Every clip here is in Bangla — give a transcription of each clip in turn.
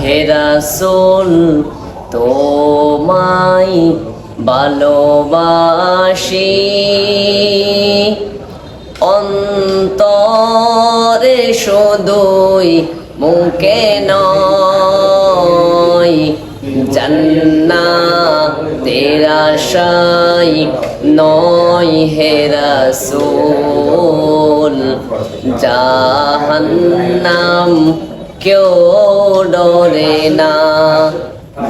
হেরাসুল তোমায় ভালোবাসি। অন্তরে শুধুই মুখে নয় তেরা শাই নয় হেরাসুল জাহান্নাম কেউ ডরে না।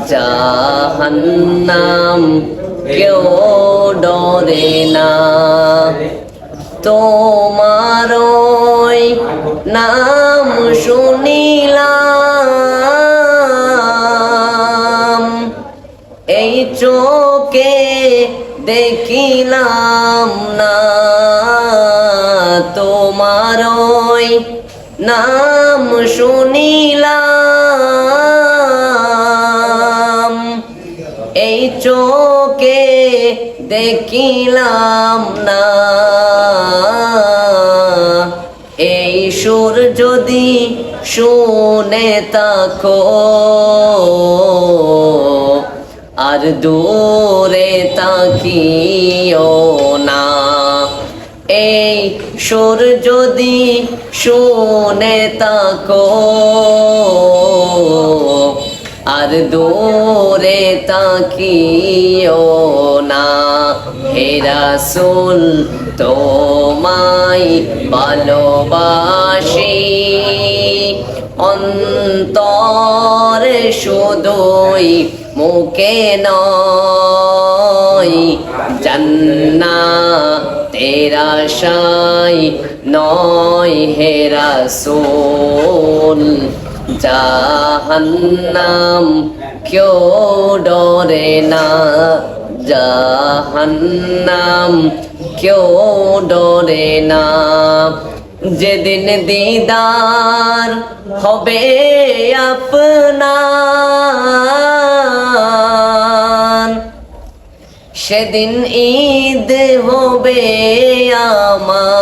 জাহান্নাম কেউ ডরে না। তোমার নাম শুনিলাম। এই চোখে দেখিলাম না। তোমার নাম শুনিলাম। এই চোখে দেখিলাম না। এই সুর যদি শুনে তাকো আর দূরে তাকিও। এই সুর যদি শুনে তাকো আর দূরে তাকিও না। হেরাসুল তোমায় ভালোবাসি। অন্তরে শুধুই মুখে নয় জান্না তেরা শাই নয় হেরাসুল জাহান্নাম কেউ ডরে না, জাহান্নাম কেউ ডরে না। যেদিন দিদার হবে আপনার, সেদিন ঈদ হবে আমার।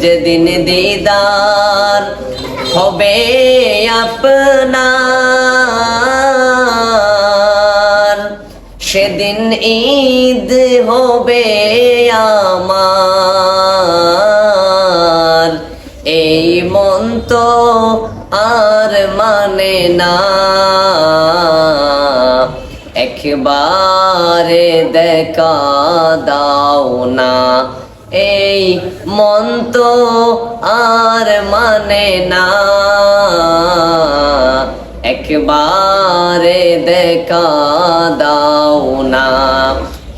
যেদিন দিদার হবে আপনার, সেদিন ঈদ হবে মানে না। একবারে দেখা দাও না। এই মন তো আর মানে না। একবারে দেখা দাও না।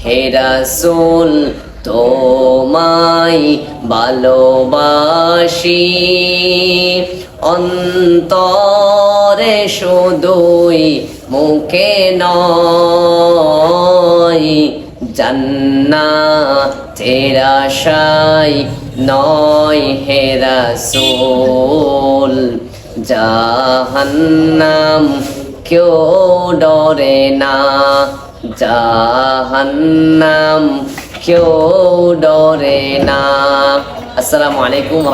হেরাসুল তোমায় ভালোবাসি। অন্তরে শুধুই মুখে নয়। জান্না তেরা শাই নয় হেরাসুল জাহান্নাম কেউ ডরে না। জাহান্নাম কেউ ডরে না। আসসালামু আলাইকুম